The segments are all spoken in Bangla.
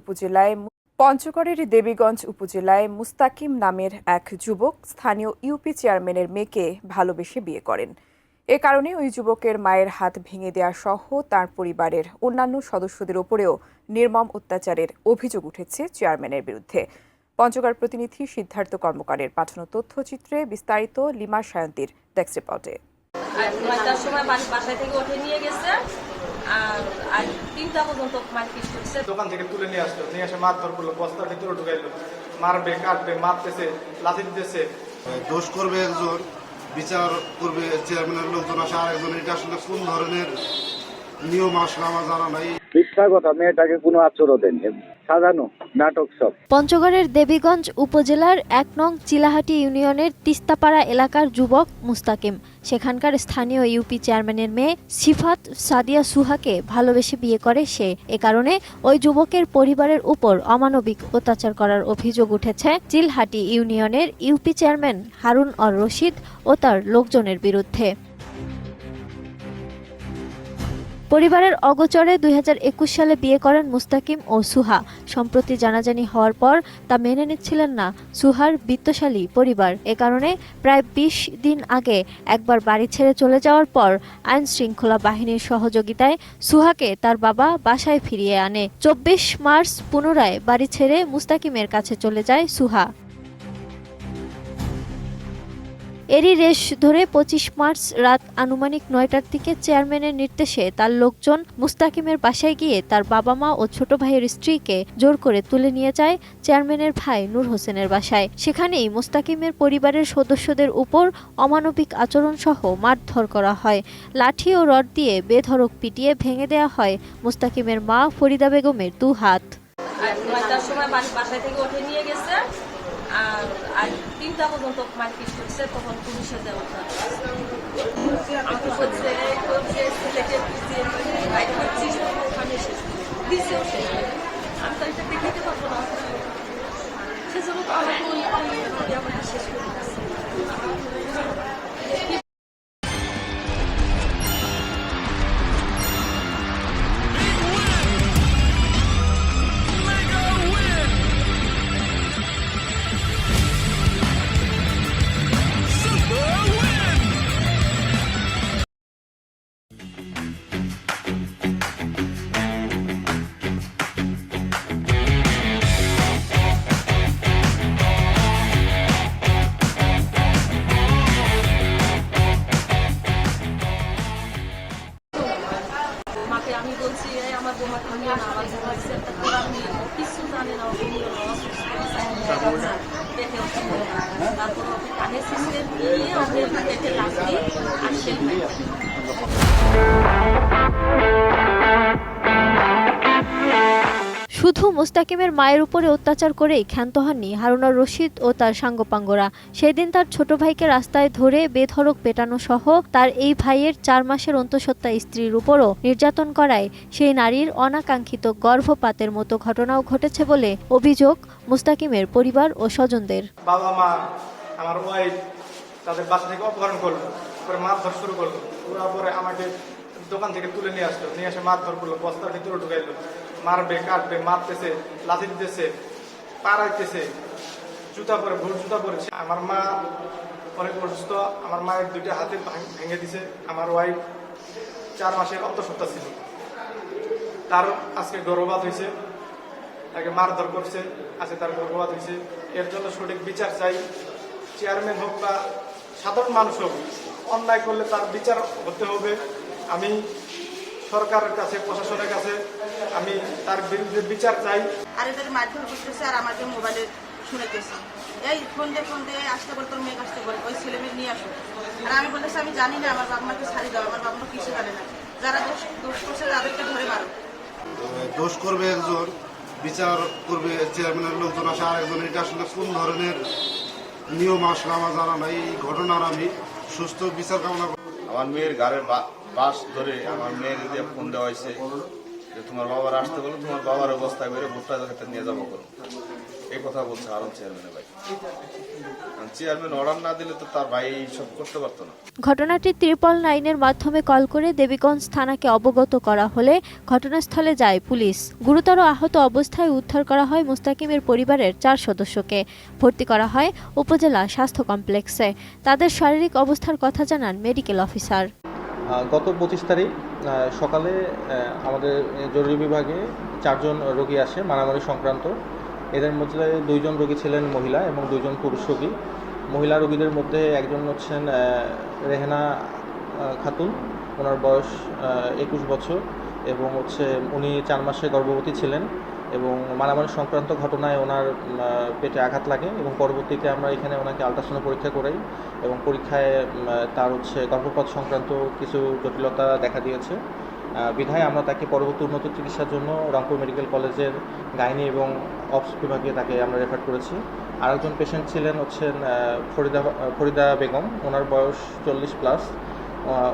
উপজেলায় পঞ্চগড়ের দেবীগঞ্জ উপজেলায় মুস্তাকিম নামের এক যুবক স্থানীয় ইউপি চেয়ারম্যানের মেয়েকে ভালোবেসে বিয়ে করেন। এ কারণে ওই যুবকের মায়ের হাত ভেঙে দেওয়া সহ তার পরিবারের অন্যান্য সদস্যদের ওপরেও নির্মম অত্যাচারের অভিযোগ উঠেছে চেয়ারম্যানের বিরুদ্ধে। পঞ্চগড় প্রতিনিধি সিদ্ধার্থ কর্মকারের পাঠানো তথ্যচিত্রে বিস্তারিত লিমা সায়ন্তীর ডেস্ক রিপোর্টে। আর আর তিনটা পর্যন্ত মারপিট করছে। দোকান থেকে তুলে নিয়ে আসলো নিয়ে এসে মারধর করল বস্তার ভিতরে ঢুকাইলো। মারবে কাটবে মারতেছে লাথি দিতেছে। দোষ করবে একজন বিচার করবে চেয়ারম্যানের লোকজন আসে আরেকজন এটা আসলে কোন ধরনের নিয়ম আসলে আমার জানা নাই। মিথ্যা কথা মেয়েটাকে কোনো আচরণ দেননি সাজানো নাটক সব। পঞ্চগড়ের দেবীগঞ্জ উপজেলার এক নং চিলাহাটি ইউনিয়নের তিস্তাপাড়া এলাকার যুবক মুস্তাকিম। সেখানকার স্থানীয় ইউপি চেয়ারম্যানের মেয়ে সিফাত সাদিয়া সুহাকে ভালোবেসে বিয়ে করে সে। এ কারণে ওই যুবকের পরিবারের উপর অমানবিক অত্যাচার করার অভিযোগ উঠেছে চিলহাটি ইউনিয়নের ইউপি চেয়ারম্যান হারুন অর রশিদ ও তার লোকজনের বিরুদ্ধে। পরিবারের অগোচরে দুই হাজার একুশ সালে বিয়ে করেন মুস্তাকিম ও সুহা। সম্প্রতি জানাজানি হওয়ার পর তা মেনে নিচ্ছিলেন না সুহার বিত্তশালী পরিবার। এ কারণে প্রায় ২০ দিন আগে একবার বাড়ি ছেড়ে চলে যাওয়ার পর আইন শৃঙ্খলা বাহিনীর সহযোগিতায় সুহাকে তার বাবা বাসায় ফিরিয়ে আনে। চব্বিশ মার্চ পুনরায় বাড়ি ছেড়ে মুস্তাকিমের কাছে চলে যায় সুহা। এরই রেশ ধরে পঁচিশ মার্চ রাত আনুমানিক নয়টার দিকে চেয়ারম্যানের নির্দেশে তার লোকজন মুস্তাকিমের বাসায় গিয়ে তার বাবা মা ও ছোট ভাইয়ের স্ত্রীকে জোর করে তুলে নিয়ে যায় চেয়ারম্যানের ভাই নূর হোসেনের বাসায়। সেখানেই মুস্তাকিমের পরিবারের সদস্যদের উপর অমানবিক আচরণ সহ মারধর করা হয়। লাঠি ও রড দিয়ে বেধড়ক পিটিয়ে ভেঙে দেওয়া হয় মুস্তাকিমের মা ফরিদা বেগমের দু হাত। নয়টার সময় বাসায় থেকে উঠে নিয়ে গেছে। আর তিনটা পর্যন্ত মারপিট করছে তখন পুলিশে দেওয়া আমাকে বলছে বলছে ছেলেকে বুঝিয়ে বাইরে হচ্ছিস ওখানে শেষ দিছেও শেষ আমি তো এটা দেখাতে পারব না। সেজন্য তো আমাকে মাকে আমি বলছি এই আমার বোমা থামিয়ে না আমার বোমা হচ্ছে একটা কোরআন কিছু জানে না ও কোনো অসুস্থ আছে, পেটে তারপর ওকে কানে সিস্টেম দিয়ে ওকে পেটে লাগি আর সে শুধু মুস্তাকিমের মায়ের উপরে অত্যাচার করেই ক্ষান্ত হননি হারুনার রশিদ ও তার সাঙ্গপাঙ্গরা। সেদিন তার ছোট ভাইকে রাস্তায় ধরে বেধড়ক পেটানো সহ তার এই ভাইয়ের চার মাসের অন্তঃসত্ত্বা স্ত্রীর উপরও নির্যাতন করায় সেই নারীর অনাকাঙ্ক্ষিত গর্ভপাতের মতো ঘটনাও ঘটেছে বলে অভিযোগ মুস্তাকিমের পরিবার ও স্বজনদের। বাবা মা, আমার ওয়াইফ তাদের বাসা থেকে অপহরণ করল মারধর শুরু করল। ওরা পরে আমাকে দোকান থেকে তুলে নিয়ে আসলো। নিয়ে এসে মারধর করল, বস্তার ভিতরে ঢুকাইলো। মারবে, কাটবে, মারতেছে, লাথি দিতেছে, পাড়াইতেছে, জুতা পরে, ভুল জুতা পরেছে আমার মা অনেক অসুস্থ, আমার মায়ের দুইটা হাতে ভেঙে দিছে। আমার ওয়াইফ চার মাসের অন্তঃসত্ত্বা ছিল। তার আজকে গর্ভপাত হয়েছে, তাকে মারধর করছে, আজকে তার গর্ভপাত হয়েছে। এর জন্য সঠিক বিচার চাই। চেয়ারম্যান হোক বা সাধারণ মানুষ হোক, অন্যায় করলে তার বিচার হতে হবে। আমি সরকারের কাছে প্রশাসনের কাছে আমি তার বিরুদ্ধে বিচার চাই। আর এদের মারধর করতেছে আর আমাকে মোবাইলে শুনেতেছে এই ফোন দিয়ে ফোন দিয়ে আসতে বলে তোর মেয়ে আসতে বলে ওই ছেলে মেয়ে নিয়ে আসো। আর আমি বলতেছি আমি জানি না আমার বাবা মাকে ছাড়ি দাও আমার বাবা মা কিছু জানে না। যারা দোষ দোষ করছে তাদেরকে ধরে মারো। দোষ করবে একজন বিচার করবে চেয়ারম্যানের লোকজন আসে আরেকজন এটা আসলে কোন ধরনের নিয়ম আসলে আমার জানা নাই এই ঘটনার আমি সুস্থ বিচার কামনা করি। আমার মেয়ের বা- বাস ধরে আমার মেয়ের দিয়ে ফোন দেওয়া হয়েছে যে, তোমার বাবার আসতে বলো, তোমার বাবার অবস্থা করে ভোটটা যাতে নিয়ে যাব করো এই কথা বলছে আরও চেয়ারম্যানের ভাই। ঘটনাটি ত্রিপল নাইনের মাধ্যমে কল করে দেবীগঞ্জ থানাকে অবগত করা হলে ঘটনাস্থলে যায় পুলিশ। গুরুতর আহত অবস্থায় উদ্ধার করা হয় মুস্তাকিমের পরিবারের চার সদস্যকে। ভর্তি করা হয় উপজেলা স্বাস্থ্য কমপ্লেক্সে। তাদের শারীরিক অবস্থার কথা জানান মেডিকেল অফিসার। গত পঁচিশ তারিখ সকালে আমাদের জরুরি বিভাগে চারজন রোগী আসে, মারামারি সংক্রান্ত। এদের মধ্যে দুইজন রোগী ছিলেন মহিলা এবং দুইজন পুরুষ রোগী। মহিলা রোগীদের মধ্যে একজন হচ্ছেন রেহেনা খাতুন। ওনার বয়স একুশ বছর এবং হচ্ছে উনি চার মাসে গর্ভবতী ছিলেন। এবং মারামারি সংক্রান্ত ঘটনায় ওনার পেটে আঘাত লাগে এবং পরবর্তীতে আমরা এখানে ওনাকে আলট্রাসাউন্ড পরীক্ষা করাই এবং পরীক্ষায় তার হচ্ছে গর্ভপাত সংক্রান্ত কিছু জটিলতা দেখা দিয়েছে। বিধায় আমরা তাকে পরবর্তী উন্নত চিকিৎসার জন্য রংপুর মেডিকেল কলেজের গাইনি এবং অপস বিভাগে তাকে আমরা রেফার করেছি। আরেকজন পেশেন্ট ছিলেন হচ্ছেন ফরিদা ফরিদা বেগম। ওনার বয়স চল্লিশ প্লাস।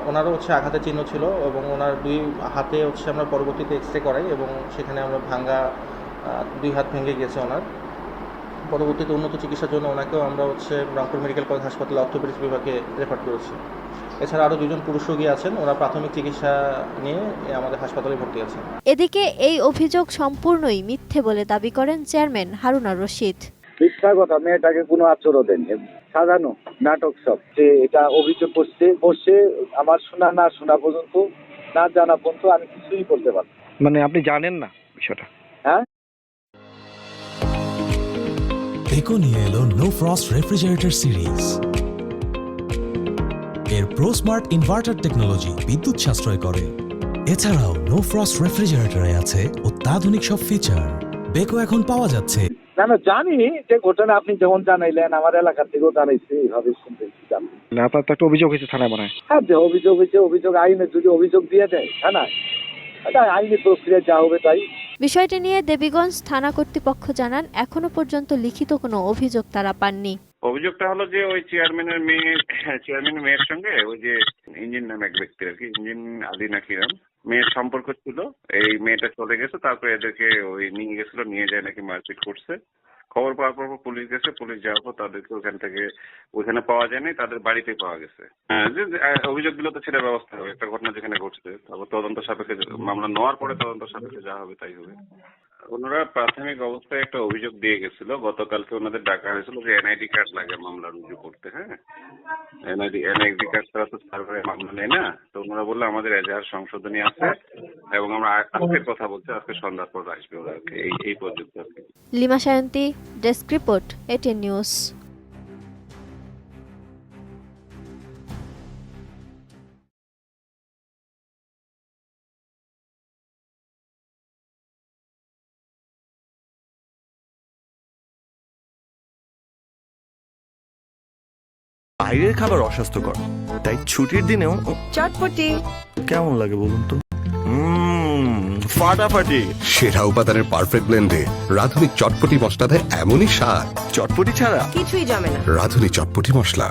ওনারও হচ্ছে আঘাতের চিহ্ন ছিল এবং ওনার দুই হাতে হচ্ছে আমরা পরবর্তীতে এক্স রে করাই এবং সেখানে আমরা ভাঙ্গা দুই হাত ভেঙে গেছে ওনার। পরবর্তীতে উন্নত চিকিৎসার জন্য ওনাকেও আমরা হচ্ছে রংপুর মেডিকেল কলেজ হাসপাতালে অর্থোপেডিক্স বিভাগে রেফার করেছি। এছাড়া আরও দুজন পুরুষ রোগী আছেন, ওরা প্রাথমিক চিকিৎসা নিয়ে আমাদের হাসপাতালে ভর্তি আছেন। এদিকে এই অভিযোগ সম্পূর্ণই মিথ্যে বলে দাবি করেন চেয়ারম্যান হারুনার রশিদ। মিথ্যা কথা মেয়েটাকে কোনো আচরণ দেন সাজানো নাটক সব যে এটা অভিযোগ করছে করছে আমার শোনা না শোনা পর্যন্ত না জানা পর্যন্ত আমি কিছুই করতে পারব মানে আপনি জানেন না বিষয়টা? হ্যাঁ? বেকো নিয়ে এলো নো ফ্রস্ট রেফ্রিজারেটর সিরিজ এর প্রো স্মার্ট ইনভার্টার টেকনোলজি বিদ্যুৎ সাশ্রয় করে। এছাড়াও নো ফ্রস্ট রেফ্রিজারেটরে আছে অত্যাধুনিক সব ফিচার বেকো এখন পাওয়া যাচ্ছে না না জানি যে ঘটনা আপনি যেমন জানাইলেন আমার এলাকা থেকেও জানাইছে এইভাবে শুনতেছি জানি। না আপনার তো একটা অভিযোগ হয়েছে থানায় মনে হয়। হ্যাঁ যে অভিযোগ হয়েছে অভিযোগ আইনে যদি অভিযোগ দিয়ে দেয় হ্যাঁ না এটা আইনি প্রক্রিয়া যা হবে তাই। বিষয়টি নিয়ে দেবীগঞ্জ থানা কর্তৃপক্ষ জানান এখনও পর্যন্ত লিখিত কোনো অভিযোগ তারা পাননি। অভিযোগটা হলো যে ওই চেয়ারম্যানের মেয়ে চেয়ারম্যানের মেয়ের সঙ্গে ওই যে ইঞ্জিন নামে এক ব্যক্তি আর কি ইঞ্জিন আলী নাকি মেয়ের সম্পর্ক ছিল। এই মেয়েটা চলে গেছে তারপরে এদেরকে ওই নিয়ে গেছিল নিয়ে যায় নাকি মারপিট করছে। খবর পাওয়ার পর পুলিশ গেছে পুলিশ যাওয়ার পর তাদেরকে ওখান থেকে ওইখানে পাওয়া যায়নি তাদের বাড়িতে পাওয়া গেছে। হ্যাঁ, যে অভিযোগ দিলে তো সেটা ব্যবস্থা হবে একটা ঘটনা যেখানে ঘটছে তারপর তদন্ত সাপেক্ষে মামলা নেওয়ার পরে তদন্ত সাপেক্ষে যা হবে তাই হবে। ওনারা প্রাথমিক অবস্থায় একটা অভিযোগ দিয়ে গেছিল। গতকালকে ওনাদের ডাকা হয়েছিল যে এনআইডি কার্ড লাগে মামলা রুজু করতে হ্যাঁ? এনআইডি এনআইডি কার্ড ছাড়া তো সার্ভারে মামলা নেই না? তো ওনারা বলল, আমাদের এজাহার সংশোধনী আছে এবং আমরা আজকে আজকের কথা বলছি, আজকে সন্ধ্যার পর আসবে ওরা এই এই পর্যন্ত Lima Sayanti, desk report, ATN news. বাইরের খাবার অস্বাস্থ্যকর। তাই ছুটির দিনেও চটপটি। কেমন লাগে বলুন তো? ফাটাফাটি। সেরা উপাদানের পারফেক্ট ব্লেন্ডে রাধুনি চটপটি মশলা দেয় এমনই স্বাদ। চটপটি ছাড়া কিছুই জমে না। রাধুনি চটপটি মশলা।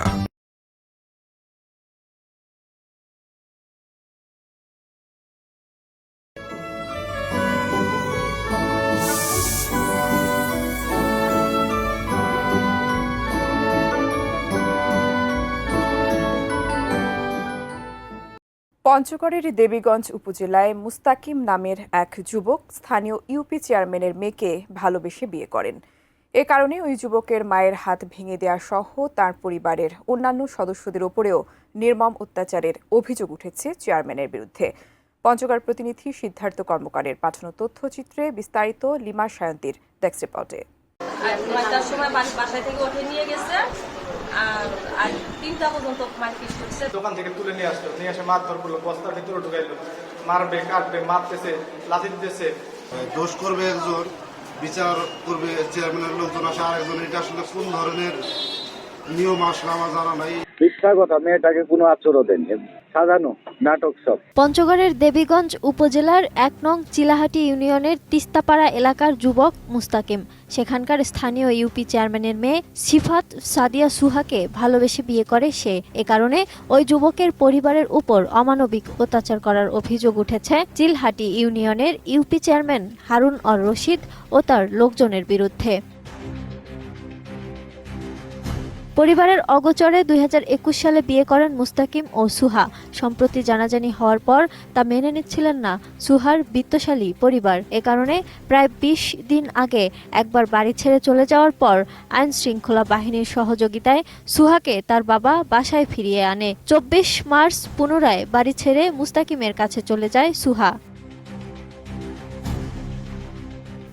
পঞ্চগড়ের দেবীগঞ্জ উপজেলায় মুস্তাকিম নামের এক যুবক স্থানীয় ইউপি চেয়ারম্যানের মেয়েকে ভালোবেসে বিয়ে করেন। এ কারণে ওই যুবকের মায়ের হাত ভেঙে দেওয়া সহ তার পরিবারের অন্যান্য সদস্যদের ওপরেও নির্মম অত্যাচারের অভিযোগ উঠেছে চেয়ারম্যানের বিরুদ্ধে। পঞ্চগড় প্রতিনিধি সিদ্ধার্থ কর্মকারের পাঠানো তথ্যচিত্রে বিস্তারিত লিমা সায়ন্তীর ডেস্ক রিপোর্টে। তিনটা পর্যন্ত মারপিট করছে দোকান থেকে তুলে নিয়ে আসলো নিয়ে এসে মারধর করল বস্তার ভিতরে ঢুকাইলো। মারবে কাটবে মারতেছে লাথি দিতেছে। দোষ করবে একজন বিচার করবে চেয়ারম্যানের লোকজন আসে আরেকজন এটা আসলে কোন ধরনের নিয়ম আসলে আমার জানা নাই। মিথ্যা কথা মেয়েটাকে কোনো আচরণ দেন সাজানো। নাটক সব। পঞ্চগড়ের দেবীগঞ্জ উপজেলার এক নং চিলাহাটি ইউনিয়নের তিস্তাপাড়া এলাকার যুবক মুস্তাকিম। সেখানকার স্থানীয় ইউপি চেয়ারম্যানের মেয়ে সিফাত সাদিয়া সুহাকে ভালোবেসে বিয়ে করে সে। এ কারণে ওই যুবকের পরিবারের উপর অমানবিক অত্যাচার করার অভিযোগ উঠেছে চিলহাটি ইউনিয়নের ইউপি চেয়ারম্যান হারুন অর রশিদ ও তার লোকজনের বিরুদ্ধে। পরিবারের অগোচরে দুই হাজার একুশ সালে বিয়ে করেন মুস্তাকিম ও সুহা। সম্প্রতি জানাজানি হওয়ার পর তা মেনে নিচ্ছিলেন না সুহার বিত্তশালী পরিবার। এ কারণে প্রায় ২০ দিন আগে একবার বাড়ি ছেড়ে চলে যাওয়ার পর আইন শৃঙ্খলা বাহিনীর সহযোগিতায় সুহাকে তার বাবা বাসায় ফিরিয়ে আনে। চব্বিশ মার্চ পুনরায় বাড়ি ছেড়ে মুস্তাকিমের কাছে চলে যায় সুহা।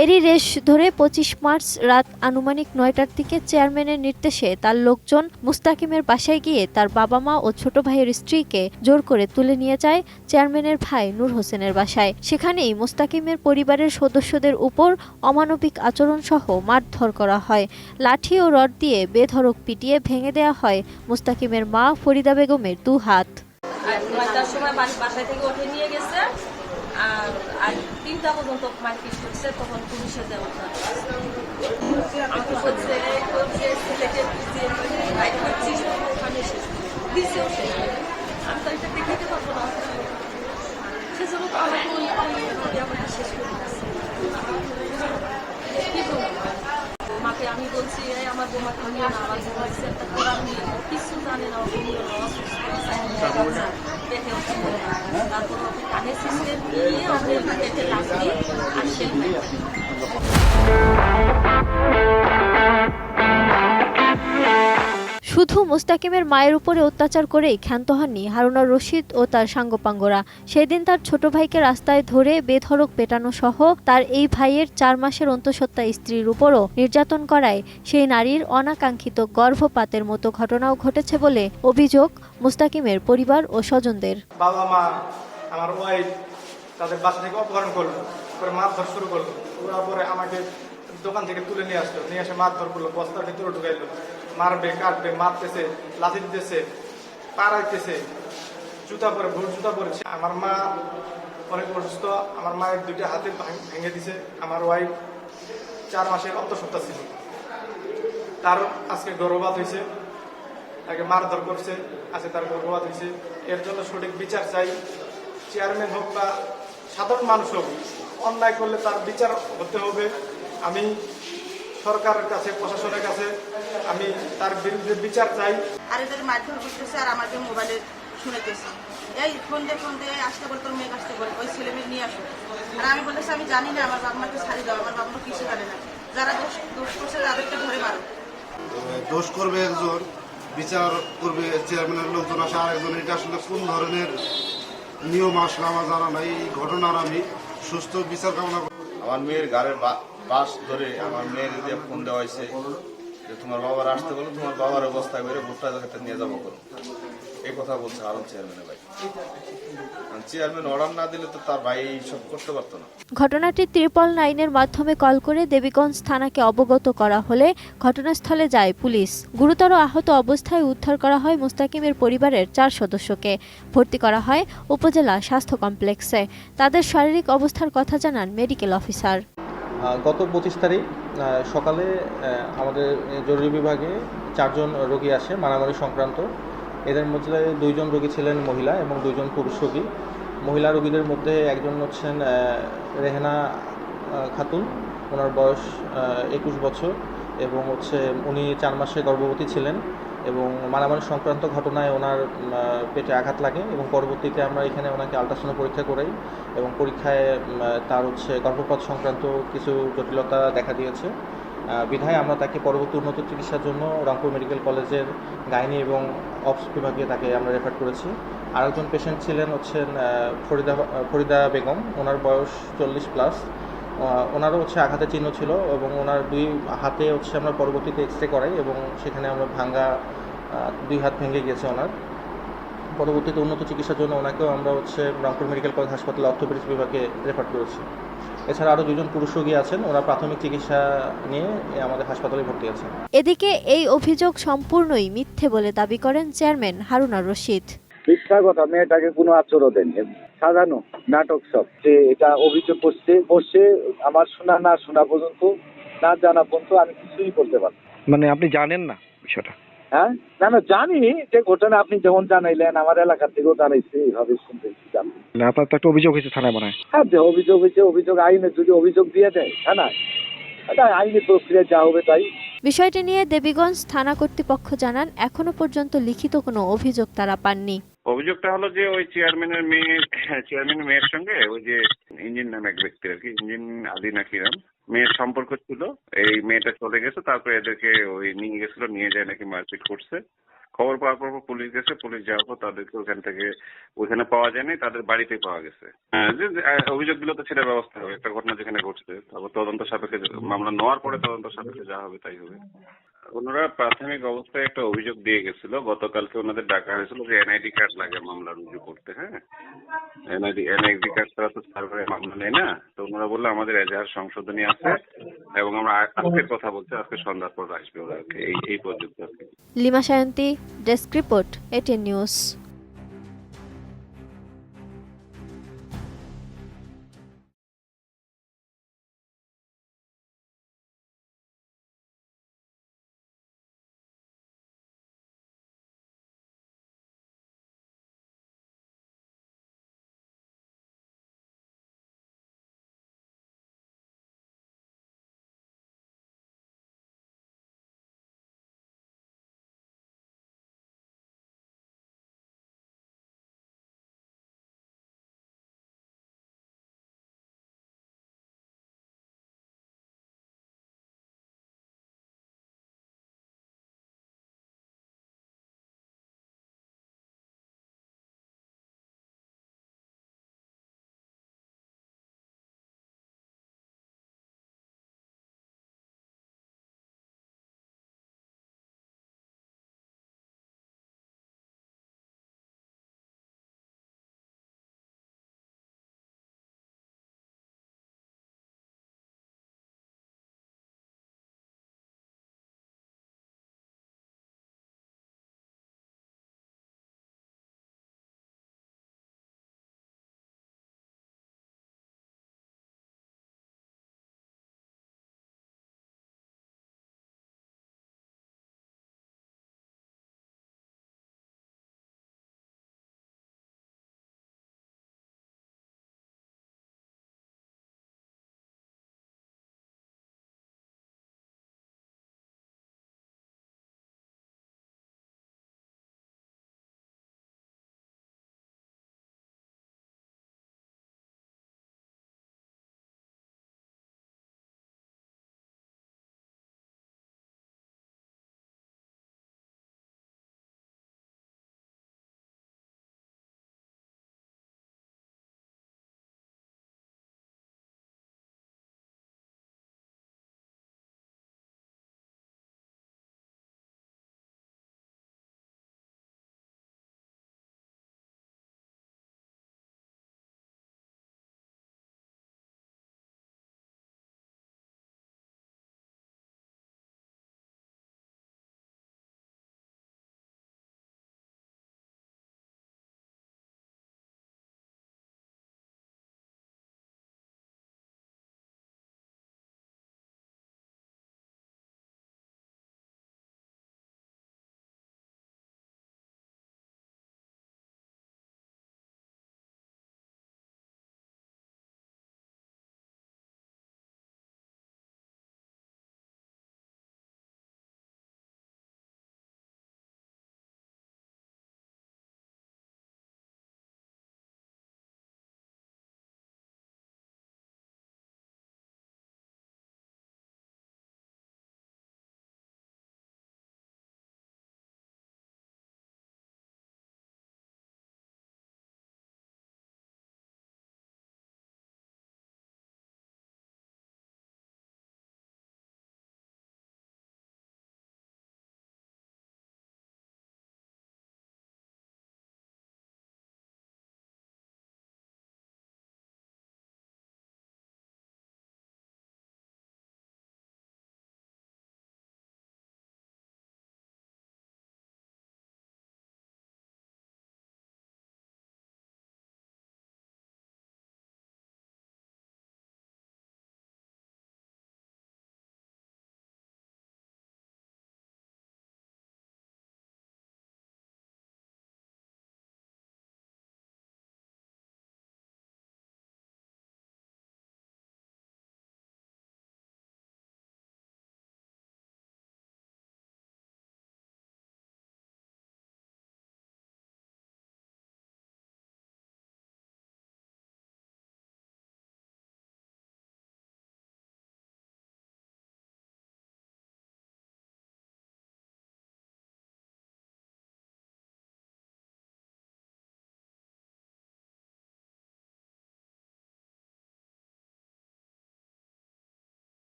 এরই রেশ ধরে পঁচিশ মার্চ রাত আনুমানিক নয়টার দিকে চেয়ারম্যানের নির্দেশে তার লোকজন মুস্তাকিমের বাসায় গিয়ে তার বাবা মা ও ছোট ভাইয়ের স্ত্রীকে জোর করে তুলে নিয়ে যায় চেয়ারম্যানের ভাই নূর হোসেনের বাসায়। সেখানেই মুস্তাকিমের পরিবারের সদস্যদের উপর অমানবিক আচরণ সহ মারধর করা হয়। লাঠি ও রড দিয়ে বেধড়ক পিটিয়ে ভেঙে দেওয়া হয় মুস্তাকিমের মা ফরিদা বেগমের দু হাত। নয়টার সময় বাসায় থেকে উঠে নিয়ে গেছে। আর তিনটা পর্যন্ত মারপিট করছে তখন পুলিশে দেওয়া আমাকে বলছে বলছে করছিস ওখানে এসেছে। দিছেও আমি তো এটা দেখাতে পারব না। সেজন্য তো আমাকে ওই আমাকে শেষ করে মাকে আমি বলছি এই আমার বোমা খামিয়ে না আমার বোমা ও কিছু জানে না ওকে নিয়ে ও অসুস্থ পেটে ওষুধ তারপর ওকে কানে সিস্টেম দিয়ে ওকে পেটে লাগি আর সেই শুধু মুস্তাকিমের মায়ের উপরে অত্যাচার করেই ক্ষান্ত হননি হারুনার রশিদ ও তার সাঙ্গপাঙ্গরা। সেদিন তার ছোট ভাইকে রাস্তায় ধরে বেধড়ক পেটানো সহ তার এই ভাইয়ের চার মাসের অন্তঃসত্ত্বা স্ত্রীর উপরও নির্যাতন করায় সেই নারীর অনাকাঙ্ক্ষিত গর্ভপাতের মতো ঘটনাও ঘটেছে বলে অভিযোগ মুস্তাকিমের পরিবার ও স্বজনদের। বাবা মা, আমার ওয়াইফ তাদের বাসা থেকে অপহরণ করল করে মারধর শুরু করল। পরে আমাকে দোকান থেকে তুলে নিয়ে আসলো। নিয়ে এসে মারধর করল, বস্তার ভিতরে ঢুকাইলো। মারবে, কাটবে, মারতেছে, লাথি দিতেছে, পাড়াইতেছে, জুতা পরে ভোর জুতা পরেছে আমার মা অনেক অসুস্থ, আমার মায়ের দুইটা হাতে ভেঙে দিছে। আমার ওয়াইফ চার মাসের অন্তঃসত্ত্বা ছিল। তার আজকে গর্ভপাত হয়েছে। তাকে মারধর করছে। আজকে তার গর্ভপাত হয়েছে। এর জন্য সঠিক বিচার চাই। চেয়ারম্যান হোক বা সাধারণ মানুষ হোক, অন্যায় করলে তার বিচার হতে হবে। আমি সরকারের কাছে প্রশাসনের কাছে আমি তার বিরুদ্ধে বিচার চাই। আর এদের মারধর করতেছে আর আমাকে মোবাইলে শুনেতেছে এই ফোন দিয়ে ফোন দিয়ে আসতে বলে তোর মেয়ে আসতে বলে ওই ছেলে মেয়ে নিয়ে আসো। আর আমি বলতেছি আমি জানি না আমার বাবা মাকে ছাড়ি দাও আমার বাবা মা কিছু জানে না। যারা দোষ দোষ করছে তাদেরকে ধরে মারো। দোষ করবে একজন বিচার করবে চেয়ারম্যানের লোকজন আসে আরেকজন এটা আসলে কোন ধরনের নিয়ম আসলে আমার জানা নাই এই ঘটনার আমি সুস্থ বিচার কামনা করি। আমার মেয়ের গাড়ির বাস ধরে আমার মেয়ের দিয়ে ফোন দেওয়া হয়েছে যে তোমার বাবার আসতে বলো, তোমার বাবার অবস্থা করে ভুট্টা জায়গাতে নিয়ে যাব করো এই কথা বলছে আরন চেয়ারম্যানের ভাই। চেয়ারম্যান অর্ডার না দিলে তো তার ভাই সব করতে পারতো না। ঘটনাটি ত্রিপল নাইনের মাধ্যমে কল করে দেবীগঞ্জ থানাকে অবগত করা হলে ঘটনাস্থলে যায় পুলিশ। গুরুতর আহত অবস্থায় উদ্ধার করা হয় মুস্তাকিমের পরিবারের চার সদস্যকে। ভর্তি করা হয় উপজেলা স্বাস্থ্য কমপ্লেক্সে। তাদের শারীরিক অবস্থার কথা জানান মেডিকেল অফিসার। গত পঁচিশ তারিখ সকালে আমাদের জরুরি বিভাগে চারজন রোগী আসে, মারামারি সংক্রান্ত। এদের মধ্যে দুইজন রোগী ছিলেন মহিলা এবং দুইজন পুরুষ রোগী। মহিলা রোগীদের মধ্যে একজন হচ্ছেন রেহেনা খাতুন। ওনার বয়স একুশ বছর এবং হচ্ছে উনি চার মাসে গর্ভবতী ছিলেন। এবং মারামারি সংক্রান্ত ঘটনায় ওনার পেটে আঘাত লাগে এবং পরবর্তীতে আমরা এখানে ওনাকে আলট্রাসাউন্ড পরীক্ষা করাই এবং পরীক্ষায় তার হচ্ছে গর্ভপাত সংক্রান্ত কিছু জটিলতা দেখা দিয়েছে। বিধায় আমরা তাকে পরবর্তী উন্নত চিকিৎসার জন্য রংপুর মেডিকেল কলেজের গাইনি এবং অপস বিভাগে তাকে আমরা রেফার করেছি। আরেকজন পেশেন্ট ছিলেন হচ্ছেন ফরিদা ফরিদা বেগম। ওনার বয়স চল্লিশ প্লাস। ওনারও হচ্ছে আঘাতের চিহ্ন ছিল এবং ওনার দুই হাতে হচ্ছে আমরা পরবর্তীতে এক্স রে করাই এবং সেখানে আমরা ভাঙ্গা দুই হাত ভেঙে গেছে ওনার। পরবর্তীতে উন্নত চিকিৎসার জন্য ওনাকেও আমরা হচ্ছে রংপুর মেডিকেল কলেজ হাসপাতালে অর্থোপেডিক্স বিভাগে রেফার করেছি। এছাড়া আরও দুজন পুরুষ রোগী আছেন, ওরা প্রাথমিক চিকিৎসা নিয়ে আমাদের হাসপাতালে ভর্তি আছেন। এদিকে এই অভিযোগ সম্পূর্ণই মিথ্যে বলে দাবি করেন চেয়ারম্যান হারুনার রশিদ। মিথ্যা কথা মেয়েটাকে কোনো আচরণ দেননি সাজানো নাটক সব। যে এটা অভিযোগ করছে করছে আমার শোনা না শোনা পর্যন্ত না জানা পর্যন্ত আমি কিছুই করতে পারব মানে আপনি জানেন না বিষয়টা? হ্যাঁ? না না জানি। যে ঘটনা আপনি যেমন জানাইলেন আমার এলাকা থেকেও জানাইছে এইভাবে শুনতেছি জানি। আপনার তো একটা অভিযোগ হয়েছে থানায় মনে হয়। হ্যাঁ যে অভিযোগ হয়েছে অভিযোগ আইনে যদি অভিযোগ দিয়ে দেয় হ্যাঁ না? এটা আইনি প্রক্রিয়া যা হবে তাই। বিষয়টি নিয়ে দেবীগঞ্জ থানা কর্তৃপক্ষ জানান এখনও পর্যন্ত লিখিত কোনো অভিযোগ তারা পাননি। অভিযোগটা হলো যে ওই চেয়ারম্যানের মেয়ে চেয়ারম্যানের মেয়ের সঙ্গে ওই যে ইঞ্জিন নামে এক ব্যক্তি আর কি ইঞ্জিন আদি নাকি মেয়ের সম্পর্ক ছিল। এই মেয়েটা চলে গেছে তারপরে এদেরকে ওই নিয়ে গেছিল নিয়ে যায় নাকি মারপিট করছে। খবর পাওয়ার পর পুলিশ গেছে পুলিশ যাওয়ার পর তাদেরকে ওখান থেকে ওখানে পাওয়া যায়নি তাদের বাড়িতে পাওয়া গেছে। হ্যাঁ, অভিযোগ দিলে তো সেটা ব্যবস্থা হবে একটা ঘটনা যেখানে ঘটছে তারপর তদন্ত সাপেক্ষে মামলা নেওয়ার পরে তদন্ত সাপেক্ষে যা হবে তাই হবে। ওনারা প্রাথমিক অবস্থায় একটা অভিযোগ দিয়ে গেছিল। গতকালকে ওনাদের ডাকা হয়েছিল যে এনআইডি কার্ড লাগে মামলা রুজু করতে হ্যাঁ? এনআইডি এনআইডি কার্ড ছাড়া তো সার্ভারে মামলা নেই না? তো ওনারা বলল, আমাদের এজাহার সংশোধনী আছে এবং আমরা আজকের কথা বলছি, আজকে সন্ধ্যার পর আসবে ওরা এই এই পর্যন্ত Lima Sayanti, desk report, ATN news.